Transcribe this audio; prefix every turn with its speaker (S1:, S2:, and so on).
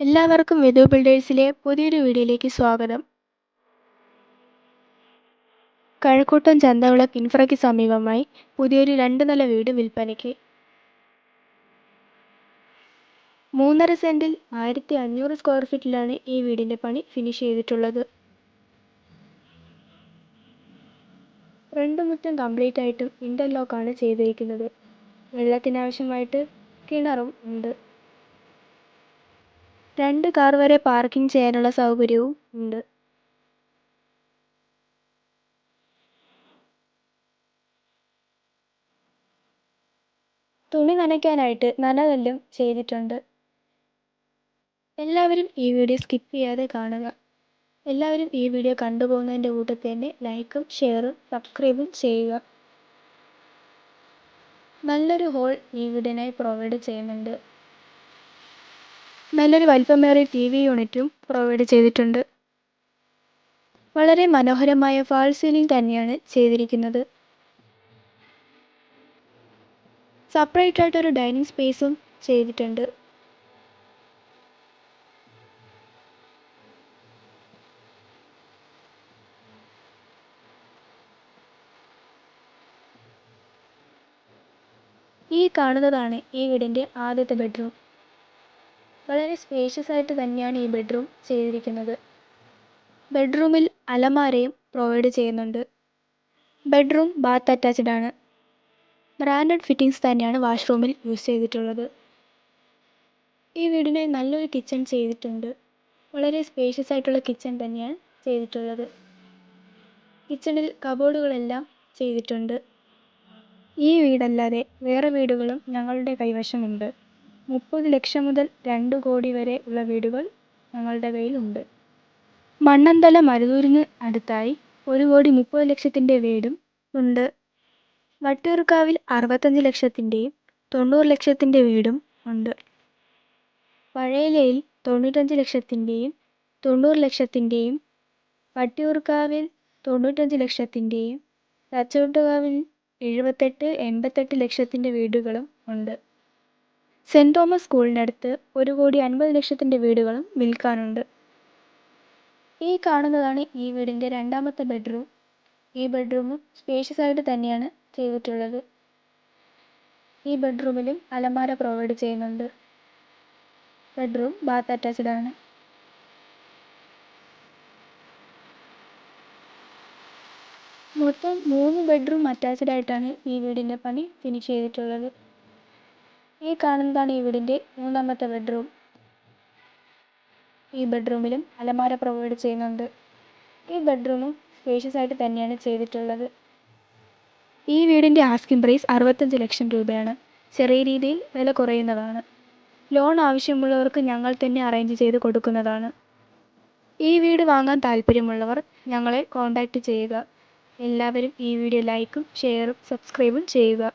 S1: എല്ലാവർക്കും വിധു ബിൽഡേഴ്സിലെ പുതിയൊരു വീഡിയോയിലേക്ക് സ്വാഗതം. കഴക്കൂട്ടം ചന്തവിള കിൻഫ്രയ്ക്ക് സമീപമായി പുതിയൊരു രണ്ട് നില വീട് വിൽപ്പനയ്ക്ക്. മൂന്നര സെന്റിൽ ആയിരത്തി അഞ്ഞൂറ് സ്ക്വയർ ഫീറ്റിലാണ് ഈ വീടിന്റെ പണി ഫിനിഷ് ചെയ്തിട്ടുള്ളത്. രണ്ട് മുറ്റം കംപ്ലീറ്റ് ആയിട്ടും ഇന്റർലോക്കാണ് ചെയ്തിരിക്കുന്നത്. വെള്ളത്തിനാവശ്യമായിട്ട് കിണറും ഉണ്ട്. രണ്ട് കാർ വരെ പാർക്കിംഗ് ചെയ്യാനുള്ള സൗകര്യവും ഉണ്ട്. തുണി നനയ്ക്കാനായിട്ട് നനകല്ലും ചെയ്തിട്ടുണ്ട്. എല്ലാവരും ഈ വീഡിയോ സ്കിപ്പ് ചെയ്യാതെ കാണുക. എല്ലാവരും ഈ വീഡിയോ കണ്ടുപോകുന്നതിന്റെ കൂട്ടത്തിൽ തന്നെ ലൈക്കും ഷെയറും സബ്സ്ക്രൈബും ചെയ്യുക. നല്ലൊരു ഹോൾ ഈ വീടിനായി പ്രൊവൈഡ് ചെയ്യുന്നുണ്ട്. നല്ലൊരു വലിപ്പമേറിയ ടി വി യൂണിറ്റും പ്രൊവൈഡ് ചെയ്തിട്ടുണ്ട്. വളരെ മനോഹരമായ ഫാൾ സീലിംഗ് തന്നെയാണ് ചെയ്തിരിക്കുന്നത്. സെപ്പറേറ്റ് ആയിട്ടൊരു ഡൈനിങ് സ്പേസും ചെയ്തിട്ടുണ്ട്. ഈ കാണുന്നതാണ് ഈ വീടിന്റെ ആദ്യത്തെ ബെഡ്റൂം. വളരെ സ്പേഷ്യസ് ആയിട്ട് തന്നെയാണ് ഈ ബെഡ്റൂം ചെയ്തിരിക്കുന്നത്. ബെഡ്റൂമിൽ അലമാരയും പ്രൊവൈഡ് ചെയ്യുന്നുണ്ട്. ബെഡ്റൂം ബാത്ത് അറ്റാച്ച്ഡ് ആണ്. ബ്രാൻഡഡ് ഫിറ്റിംഗ്സ് തന്നെയാണ് വാഷ്റൂമിൽ യൂസ് ചെയ്തിട്ടുള്ളത്. ഈ വീടിന് നല്ലൊരു കിച്ചൺ ചെയ്തിട്ടുണ്ട്. വളരെ സ്പേഷ്യസ് ആയിട്ടുള്ള കിച്ചൺ തന്നെയാണ് ചെയ്തിട്ടുള്ളത്. കിച്ചണിൽ കബോർഡുകളെല്ലാം ചെയ്തിട്ടുണ്ട്. ഈ വീടല്ലാതെ വേറെ വീടുകളും ഞങ്ങളുടെ കൈവശമുണ്ട്. മുപ്പത് ലക്ഷം മുതൽ രണ്ട് കോടി വരെ ഉള്ള വീടുകൾ ഞങ്ങളുടെ കയ്യിലുണ്ട്. മണ്ണന്തല മരുതൂരിന് അടുത്തായി ഒരു കോടി മുപ്പത് ലക്ഷത്തിന്റെ വീടും ഉണ്ട്. വട്ടിയൂർക്കാവിൽ അറുപത്തഞ്ച് ലക്ഷത്തിന്റെയും തൊണ്ണൂറ് ലക്ഷത്തിന്റെ വീടും ഉണ്ട്. പഴയലയിൽ തൊണ്ണൂറ്റഞ്ച് ലക്ഷത്തിന്റെയും തൊണ്ണൂറ് ലക്ഷത്തിന്റെയും വട്ടിയൂർക്കാവിൽ തൊണ്ണൂറ്റഞ്ച് ലക്ഷത്തിന്റെയും തച്ചോട്ടുകാവിൽ എഴുപത്തെട്ട് എൺപത്തെട്ട് ലക്ഷത്തിന്റെ വീടുകളും ഉണ്ട്. സെന്റ് തോമസ് സ്കൂളിനടുത്ത് ഒരു കോടി അൻപത് ലക്ഷത്തിന്റെ വീടുകളും വിൽക്കാനുണ്ട്. ഈ കാണുന്നതാണ് ഈ വീടിന്റെ രണ്ടാമത്തെ ബെഡ്റൂം. ഈ ബെഡ്റൂമും സ്പേഷ്യസ് ആയിട്ട് തന്നെയാണ് ചെയ്തിട്ടുള്ളത്. ഈ ബെഡ്റൂമിലും അലമാര പ്രൊവൈഡ് ചെയ്യുന്നുണ്ട്. ബെഡ്റൂം ബാത്ത് അറ്റാച്ച്ഡ് ആണ്. മൊത്തം മൂന്ന് ബെഡ്റൂം അറ്റാച്ച്ഡ് ആയിട്ടാണ് ഈ വീടിന്റെ പണി ഫിനിഷ് ചെയ്തിട്ടുള്ളത്. ഈ കാണുന്നതാണ് ഈ വീടിന്റെ മൂന്നാമത്തെ ബെഡ്റൂം ഈ ബെഡ്റൂമിലും അലമാര പ്രൊവൈഡ് ചെയ്യുന്നുണ്ട്. ഈ ബെഡ്റൂമും സ്പേഷ്യസ് ആയിട്ട് തന്നെയാണ് ചെയ്തിട്ടുള്ളത്. ഈ വീടിന്റെ ആസ്കിംഗ് പ്രൈസ് അറുപത്തഞ്ച് ലക്ഷം രൂപയാണ്. ചെറിയ രീതിയിൽ വില കുറയുന്നതാണ്. ലോൺ ആവശ്യമുള്ളവർക്ക് ഞങ്ങൾ തന്നെ അറേഞ്ച് ചെയ്ത് കൊടുക്കുന്നതാണ്. ഈ വീട് വാങ്ങാൻ താല്പര്യമുള്ളവർ ഞങ്ങളെ കോൺടാക്റ്റ് ചെയ്യുക. എല്ലാവരും ഈ വീഡിയോ ലൈക്കും ഷെയറും സബ്സ്ക്രൈബും ചെയ്യുക.